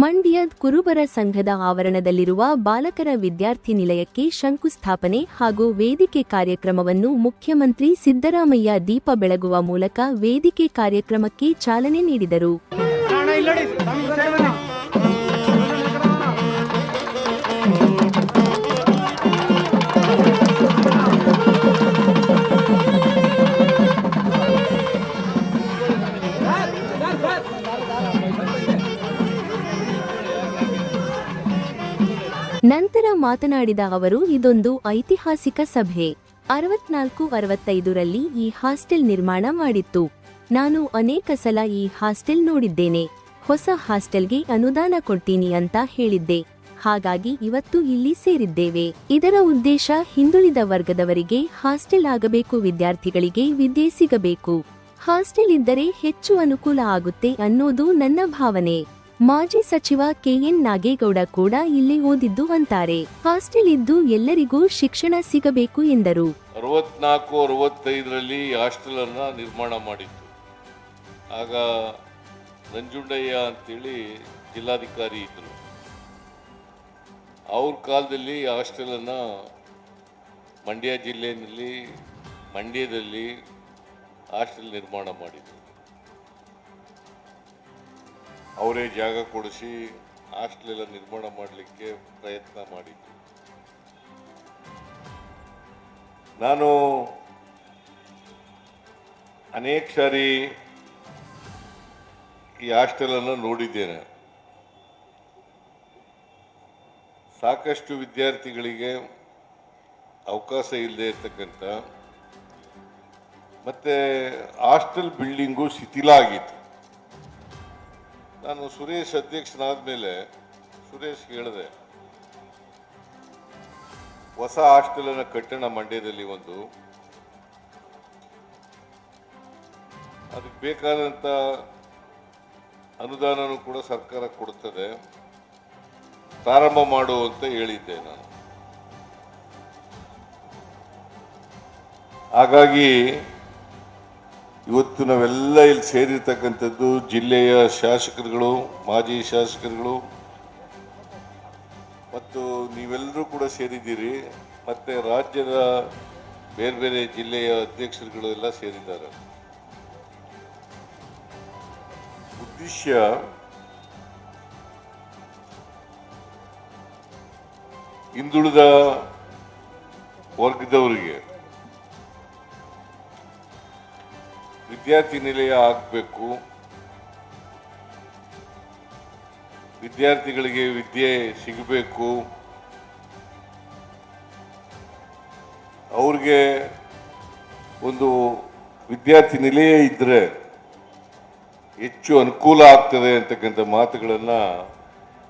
ಮಂಡ್ಯ ಕುರುಬರ ಸಂಘದ ಆವರಣದಲ್ಲಿರುವ ಬಾಲಕರ ವಿದ್ಯಾರ್ಥಿ ನಿಲಯಕ್ಕೆ ಶಂಕುಸ್ಥಾಪನೆ ಹಾಗೂ ವೇದಿಕೆ ಕಾರ್ಯಕ್ರಮವನ್ನು ಮುಖ್ಯಮಂತ್ರಿ ಸಿದ್ದರಾಮಯ್ಯ ದೀಪ ಬೆಳಗುವ ಮೂಲಕ ವೇದಿಕೆ ಕಾರ್ಯಕ್ರಮಕ್ಕೆ ಚಾಲನೆ ನೀಡಿದರು. ನಂತರ ಮಾತನಾಡಿದ ಅವರು, ಇದೊಂದು ಐತಿಹಾಸಿಕ ಸಭೆ. ಅರವತ್ನಾಲ್ಕು ಅರವತ್ತೈದರಲ್ಲಿ ಈ ಹಾಸ್ಟೆಲ್ ನಿರ್ಮಾಣ ಮಾಡಿತ್ತು. ನಾನು ಅನೇಕ ಸಲ ಈ ಹಾಸ್ಟೆಲ್ ನೋಡಿದ್ದೇನೆ. ಹೊಸ ಹಾಸ್ಟೆಲ್ಗೆ ಅನುದಾನ ಕೊಡ್ತೀನಿ ಅಂತ ಹೇಳಿದ್ದೆ. ಹಾಗಾಗಿ ಇವತ್ತು ಇಲ್ಲಿ ಸೇರಿದ್ದೇವೆ. ಇದರ ಉದ್ದೇಶ ಹಿಂದುಳಿದ ವರ್ಗದವರಿಗೆ ಹಾಸ್ಟೆಲ್ ಆಗಬೇಕು, ವಿದ್ಯಾರ್ಥಿಗಳಿಗೆ ವಿದ್ಯೆ ಸಿಗಬೇಕು. ಹಾಸ್ಟೆಲ್ ಇದ್ದರೆ ಹೆಚ್ಚು ಅನುಕೂಲ ಆಗುತ್ತೆ ಅನ್ನೋದು ನನ್ನ ಭಾವನೆ. ಮಾಜಿ ಸಚಿವ ಕೆಎನ್ ನಾಗೇಗೌಡ ಕೂಡ ಇಲ್ಲಿ ಓದಿದ್ದು ಅಂತಾರೆ. ಹಾಸ್ಟೆಲ್ ಇದ್ದು ಎಲ್ಲರಿಗೂ ಶಿಕ್ಷಣ ಸಿಗಬೇಕು ಎಂದರು. ಅರವತ್ನಾಲ್ಕು, ಅರವತ್ತೈದರಲ್ಲಿ ಹಾಸ್ಟೆಲ್ ಅನ್ನ ನಿರ್ಮಾಣ ಮಾಡಿತ್ತು ಆಗ ನಂಜುಂಡಯ್ಯ ಅಂತೇಳಿ ಜಿಲ್ಲಾಧಿಕಾರಿ ಇದ್ರು. ಅವ್ರ ಕಾಲದಲ್ಲಿ ಹಾಸ್ಟೆಲ್ ಅನ್ನ ಮಂಡ್ಯ ಜಿಲ್ಲೆಯಲ್ಲಿ, ಮಂಡ್ಯದಲ್ಲಿ ಹಾಸ್ಟೆಲ್ ನಿರ್ಮಾಣ ಮಾಡಿದ್ರು. ಅವರೇ ಜಾಗ ಕೊಡಿಸಿ ಹಾಸ್ಟೆಲ್ ಎಲ್ಲ ನಿರ್ಮಾಣ ಮಾಡಲಿಕ್ಕೆ ಪ್ರಯತ್ನ ಮಾಡಿದ್ದು ನಾನು ಅನೇಕ ಸಾರಿ ಈ ಹಾಸ್ಟೆಲನ್ನು ನೋಡಿದ್ದೇನೆ. ಸಾಕಷ್ಟು ವಿದ್ಯಾರ್ಥಿಗಳಿಗೆ ಅವಕಾಶ ಇಲ್ಲದೆ ಇರ್ತಕ್ಕಂಥ, ಮತ್ತೆ ಹಾಸ್ಟೆಲ್ ಬಿಲ್ಡಿಂಗು ಶಿಥಿಲ ಆಗಿತ್ತು. ನಾನು ಸುರೇಶ್ ಅಧ್ಯಕ್ಷನಾದ ಮೇಲೆ ಸುರೇಶ್ ಹೇಳಿದೆ, ಹೊಸ ಹಾಸ್ಟೆಲನ್ನು ಕಟ್ಟಣ ಮಂಡ್ಯದಲ್ಲಿ ಒಂದು, ಅದಕ್ಕೆ ಬೇಕಾದಂಥ ಅನುದಾನನೂ ಕೂಡ ಸರ್ಕಾರ ಕೊಡುತ್ತದೆ ಪ್ರಾರಂಭ ಮಾಡು ಅಂತ ಹೇಳಿದ್ದೆ ನಾನು. ಹಾಗಾಗಿ ಇವತ್ತು ನಾವೆಲ್ಲ ಇಲ್ಲಿ ಸೇರಿರ್ತಕ್ಕಂಥದ್ದು ಜಿಲ್ಲೆಯ ಶಾಸಕರುಗಳು, ಮಾಜಿ ಶಾಸಕರುಗಳು. ಮತ್ತು ನೀವೆಲ್ಲರೂ ಕೂಡ ಸೇರಿದ್ದೀರಿ. ಮತ್ತು ರಾಜ್ಯದ ಬೇರೆ ಬೇರೆ ಜಿಲ್ಲೆಯ ಅಧ್ಯಕ್ಷರುಗಳು ಎಲ್ಲ ಸೇರಿದ್ದಾರೆ. ಉದ್ದೇಶ ಹಿಂದುಳಿದ ವರ್ಗದವರಿಗೆ ವಿದ್ಯಾರ್ಥಿ ನಿಲಯ ಆಗಬೇಕು. ವಿದ್ಯಾರ್ಥಿಗಳಿಗೆ ವಿದ್ಯೆ ಸಿಗಬೇಕು. ಅವ್ರಿಗೆ ಒಂದು ವಿದ್ಯಾರ್ಥಿ ನಿಲಯ ಇದ್ದರೆ ಹೆಚ್ಚು ಅನುಕೂಲ ಆಗ್ತದೆ ಅಂತಕ್ಕಂಥ ಮಾತುಗಳನ್ನು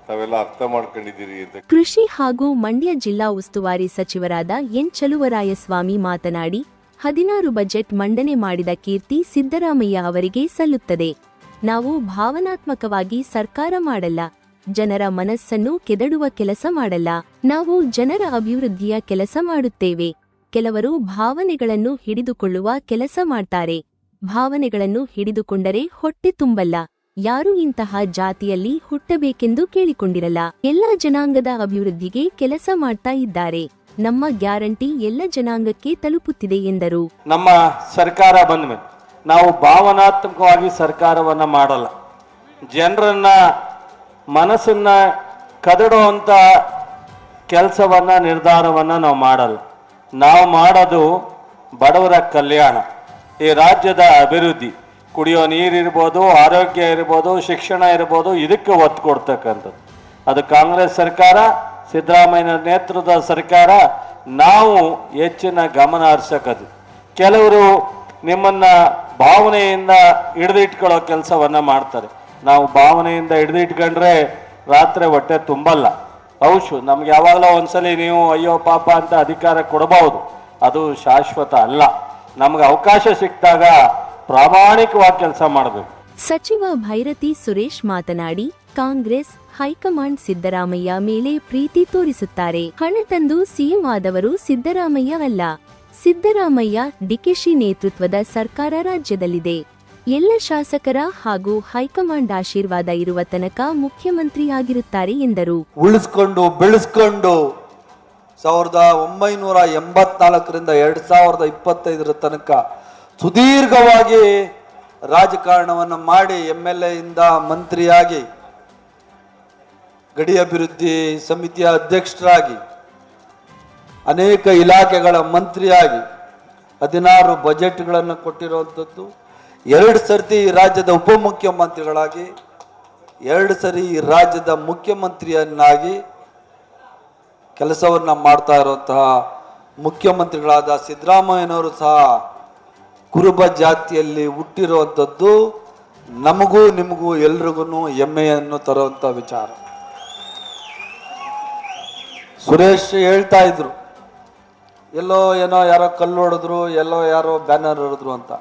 ತಾವೆಲ್ಲ ಅರ್ಥ ಮಾಡ್ಕೊಂಡಿದ್ದೀರಿ ಅಂತ ಕೃಷಿ ಹಾಗೂ ಮಂಡ್ಯ ಜಿಲ್ಲಾ ಉಸ್ತುವಾರಿ ಸಚಿವರಾದ ಎನ್ ಚಲುವರಾಯಸ್ವಾಮಿ ಮಾತನಾಡಿ ಹದಿನಾರು ಬಜೆಟ್ ಮಂಡನೆ ಮಾಡಿದ ಕೀರ್ತಿ ಸಿದ್ದರಾಮಯ್ಯ ಅವರಿಗೆ ಸಲ್ಲುತ್ತದೆ. ನಾವು ಭಾವನಾತ್ಮಕವಾಗಿ ಸರ್ಕಾರ ಮಾಡಲ್ಲ, ಜನರ ಮನಸ್ಸನ್ನು ಕೆದಡುವ ಕೆಲಸ ಮಾಡಲ್ಲ, ನಾವು ಜನರ ಅಭಿವೃದ್ಧಿಯ ಕೆಲಸ ಮಾಡುತ್ತೇವೆ. ಕೆಲವರು ಭಾವನೆಗಳನ್ನು ಹಿಡಿದುಕೊಳ್ಳುವ ಕೆಲಸ ಮಾಡ್ತಾರೆ. ಭಾವನೆಗಳನ್ನು ಹಿಡಿದುಕೊಂಡರೆ ಹೊಟ್ಟೆ ತುಂಬಲ್ಲ. ಯಾರೂ ಇಂತಹ ಜಾತಿಯಲ್ಲಿ ಹುಟ್ಟಬೇಕೆಂದು ಕೇಳಿಕೊಂಡಿರಲ್ಲ. ಎಲ್ಲ ಜನಾಂಗದ ಅಭಿವೃದ್ಧಿಗೆ ಕೆಲಸ ಮಾಡ್ತಾ ಇದ್ದಾರೆ. ನಮ್ಮ ಗ್ಯಾರಂಟಿ ಎಲ್ಲ ಜನಾಂಗಕ್ಕೆ ತಲುಪುತ್ತಿದೆ ಎಂದರು. ನಮ್ಮ ಸರ್ಕಾರ ಬಂದ ಮೇಲೆ ನಾವು ಭಾವನಾತ್ಮಕವಾಗಿ ಸರ್ಕಾರವನ್ನ ಮಾಡಲ್ಲ. ಜನರನ್ನ ಮನಸ್ಸನ್ನ ಕದಡುವಂಥ ಕೆಲಸವನ್ನ, ನಿರ್ಧಾರವನ್ನ ನಾವು ಮಾಡಲ್ಲ. ನಾವು ಮಾಡೋದು ಬಡವರ ಕಲ್ಯಾಣ. ಈ ರಾಜ್ಯದ ಅಭಿವೃದ್ಧಿ, ಕುಡಿಯೋ ನೀರಿರ್ಬೋದು ಆರೋಗ್ಯ ಇರ್ಬೋದು, ಶಿಕ್ಷಣ ಇರ್ಬೋದು, ಇದಕ್ಕೆ ಒತ್ತು ಕೊಡ್ತಕ್ಕಂಥದ್ದು. ಅದು ಕಾಂಗ್ರೆಸ್ ಸರ್ಕಾರ ಸಿದ್ದರಾಮಯ್ಯ ನೇತೃತ್ವದ ಸರ್ಕಾರ ನಾವು ಹೆಚ್ಚಿನ ಗಮನ ಹರಿಸಕದು. ಕೆಲವರು ನಿಮ್ಮನ್ನ ಭಾವನೆಯಿಂದ ಹಿಡಿದಿಟ್ಕೊಳ್ಳೋ ಕೆಲಸವನ್ನ ಮಾಡ್ತಾರೆ. ನಾವು ಭಾವನೆಯಿಂದ ಹಿಡಿದಿಟ್ಕೊಂಡ್ರೆ ರಾತ್ರಿ ಹೊಟ್ಟೆ ತುಂಬಲ್ಲ. ಹೌಶು ನಮ್ಗೆ ಯಾವಾಗಲೋ ಒಂದ್ಸಲಿ ನೀವು ಅಯ್ಯೋ ಪಾಪ ಅಂತ ಅಧಿಕಾರ ಕೊಡಬಹುದು ಅದು ಶಾಶ್ವತ ಅಲ್ಲ. ನಮ್ಗೆ ಅವಕಾಶ ಸಿಕ್ಕಿದಾಗ ಪ್ರಾಮಾಣಿಕವಾಗಿ ಕೆಲಸ ಮಾಡಬೇಕು. ಸಚಿವ ಭೈರತಿ ಸುರೇಶ್ ಮಾತನಾಡಿ ಕಾಂಗ್ರೆಸ್ ಹೈಕಮಾಂಡ್ ಸಿದ್ದರಾಮಯ್ಯ ಮೇಲೆ ಪ್ರೀತಿ ತೋರಿಸುತ್ತಾರೆ. ಹಣ ತಂದು ಸಿಎಂ ಆದವರು ಸಿದ್ದರಾಮಯ್ಯ ಅಲ್ಲ. ಸಿದ್ದರಾಮಯ್ಯ ಡಿಕೆಶಿ ನೇತೃತ್ವದ ಸರ್ಕಾರ ರಾಜ್ಯದಲ್ಲಿದೆ. ಎಲ್ಲ ಶಾಸಕರ ಹಾಗೂ ಹೈಕಮಾಂಡ್ ಆಶೀರ್ವಾದ ಇರುವ ತನಕ ಮುಖ್ಯಮಂತ್ರಿಯಾಗಿರುತ್ತಾರೆ ಎಂದರು. ಉಳಿಸ್ಕೊಂಡು, ಬೆಳೆಸ್ಕೊಂಡು ಸಾವಿರದ ಒಂಬೈನೂರ ಎಂಬತ್ನಾಲ್ಕರಿಂದ ಎರಡು ಸಾವಿರದ ಇಪ್ಪತ್ತೈದರ ತನಕ ಸುದೀರ್ಘವಾಗಿ ರಾಜಕಾರಣವನ್ನು ಮಾಡಿ ಎಂ ಎಲ್ ಎಯಿಂದ ಮಂತ್ರಿಯಾಗಿ ಗಡಿ ಅಭಿವೃದ್ಧಿ ಸಮಿತಿಯ ಅಧ್ಯಕ್ಷರಾಗಿ, ಅನೇಕ ಇಲಾಖೆಗಳ ಮಂತ್ರಿಯಾಗಿ ಹದಿನಾರು ಬಜೆಟ್ಗಳನ್ನು ಕೊಟ್ಟಿರುವಂಥದ್ದು, ಎರಡು ಸರ್ತಿ ರಾಜ್ಯದ ಉಪಮುಖ್ಯಮಂತ್ರಿಗಳಾಗಿ, ಎರಡು ಸರಿ ರಾಜ್ಯದ ಮುಖ್ಯಮಂತ್ರಿಯನ್ನಾಗಿ ಕೆಲಸವನ್ನು ಮಾಡ್ತಾ ಇರುವಂತಹ ಮುಖ್ಯಮಂತ್ರಿಗಳಾದ ಸಿದ್ದರಾಮಯ್ಯನವರು ಸಹ ಕುರುಬ ಜಾತಿಯಲ್ಲಿ ಹುಟ್ಟಿರುವಂಥದ್ದು, ನಮಗೂ ನಿಮಗೂ ಎಲ್ರಿಗೂ ಹೆಮ್ಮೆಯನ್ನು ತರುವಂಥ ವಿಚಾರ. ಸುರೇಶ್ ಹೇಳ್ತಾ ಇದ್ರು, ಎಲ್ಲೋ ಏನೋ ಯಾರೋ ಕಲ್ಲು ಹೊಡೆದ್ರು, ಎಲ್ಲೋ ಯಾರೋ ಬ್ಯಾನರ್ ಹೊಡೆದ್ರು ಅಂತ.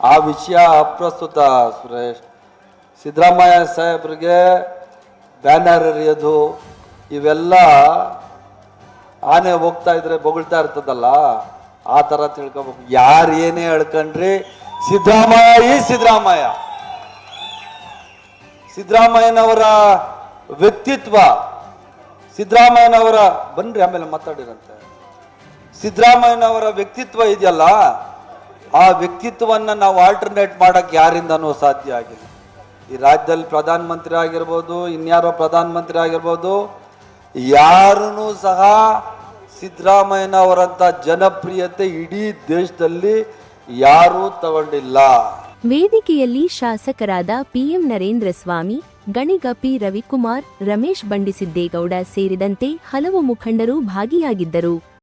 ಆ ವಿಷಯ ಅಪ್ರಸ್ತುತ ಸುರೇಶ್. ಸಿದ್ದರಾಮಯ್ಯ ಸಾಹೇಬ್ರಿಗೆ ಬ್ಯಾನರ್ ಎರಿಯೋದು, ಇವೆಲ್ಲ ಆನೆ ಹೋಗ್ತಾ ಇದ್ರೆ ಬೊಗಳ್ತಾ ಇರ್ತದಲ್ಲ, ಆ ಥರ ತಿಳ್ಕೊಬೇಕು. ಯಾರು ಏನೇ ಹೇಳ್ಕಂಡ್ರಿ, ಸಿದ್ದರಾಮಯ್ಯ ಈ ಸಿದ್ದರಾಮಯ್ಯ. ಸಿದ್ದರಾಮಯ್ಯನವರ ವ್ಯಕ್ತಿತ್ವ ಸಿದ್ದರಾಮಯ್ಯನವರ, ಬನ್ರಿ ಆಮೇಲೆ ಮಾತಾಡಿರಂತೆ. ಸಿದ್ದರಾಮಯ್ಯನವರ ವ್ಯಕ್ತಿತ್ವ ಇದೆಯಲ್ಲ, ಆ ವ್ಯಕ್ತಿತ್ವವನ್ನು ನಾವು ಆಲ್ಟರ್ನೇಟ್ ಮಾಡೋಕ್ಕೆ ಯಾರಿಂದನೂ ಸಾಧ್ಯ ಆಗಿಲ್ಲ. ಈ ರಾಜ್ಯದಲ್ಲಿ ಪ್ರಧಾನಮಂತ್ರಿ ಆಗಿರ್ಬೋದು, ಇನ್ಯಾರೋ ಪ್ರಧಾನಮಂತ್ರಿ ಆಗಿರ್ಬೋದು ಯಾರೂ ಸಹ ಸಿದ್ದರಾಮಯ್ಯನವರಂಥ ಜನಪ್ರಿಯತೆ ಇಡೀ ದೇಶದಲ್ಲಿ ಯಾರೂ ತಗೊಂಡಿಲ್ಲ. ವೇದಿಕೆಯಲ್ಲಿ ಶಾಸಕರಾದ ಪಿಎಂ ನರೇಂದ್ರ ಸ್ವಾಮಿ ಗಣಿಗ ಪಿ ರವಿಕುಮಾರ್ ರಮೇಶ್ ಬಂಡಿಸಿದ್ದೇಗೌಡ ಸೇರಿದಂತೆ ಹಲವು ಮುಖಂಡರು ಭಾಗಿಯಾಗಿದ್ದರು.